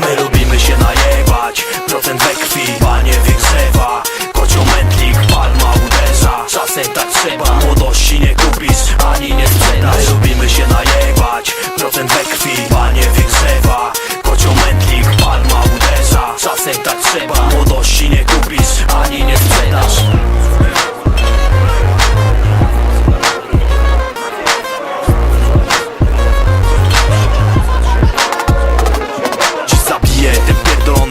My lubimy się najebać. Procent we krwi, panie wiegrzewa Kocioł mętlik, palma uderza. Czasem tak trzeba, młodości nie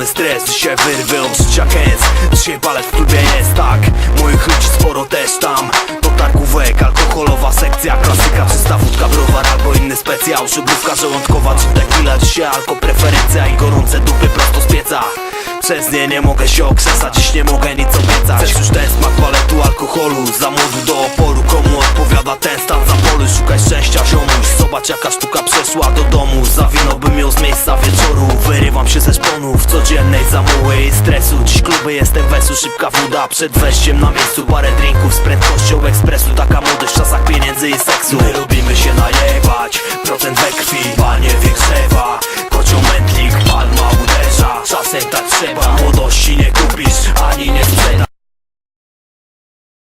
Stres, dzisiaj wyrwę od życia kęs. Dzisiaj balet w klubie jest, tak Moich ludzi sporo też tam. To targówek, alkoholowa sekcja Klasyka, czysta wódka, browar albo inny specjał. Żydówka żołądkowa czy tequila Dzisiaj alko preferencja i gorące dupy prosto z pieca. Przez nie nie mogę się okrzesać, dziś nie mogę nic obiecać. Chcesz już ten smak paletu alkoholu, za młodu do oporu Komu odpowiada ten stan zapolu, szukaj szczęścia ziomuś Zobacz jaka sztuka przeszła do domu, za wino Wyrywam się ze szponów codziennej zamuły i stresu. Dziś kluby jestem wesu, szybka woda. Przed wejściem na miejscu parę drinków z prędkością ekspresu. Taka młodość w czasach pieniędzy i seksu. My lubimy się najebać, procent we krwi,